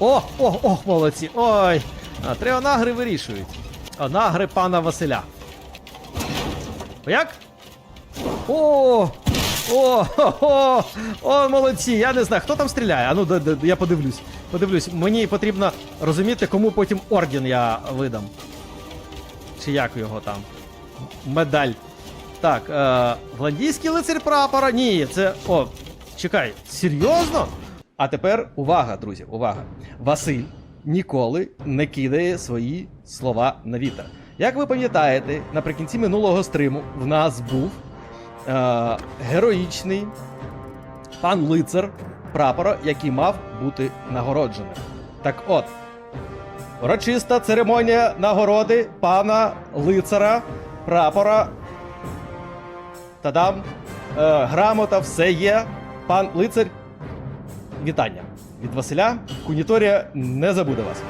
О, о, о, молодці. Ой. А, три онагри вирішують. Онагри пана Василя. Як? О! О, хо, о, молодці, я не знаю, хто там стріляє. А ну, д- д- я подивлюсь. Подивлюсь, мені потрібно розуміти, кому потім орден я видам. Чи як його там? Медаль. Так, е, Гландійський лицар прапора. Ні, це. О, чекай, серйозно? А тепер увага, друзі, увага. Василь ніколи не кидає свої слова на вітер. Як ви пам'ятаєте, наприкінці минулого стриму в нас був е, героїчний пан лицар прапора, який мав бути нагороджений. Так от, урочиста церемонія нагороди пана лицара прапора. Тадам, е, грамота, все є. Пан лицар, вітання від Василя. Куніторія не забуде вас.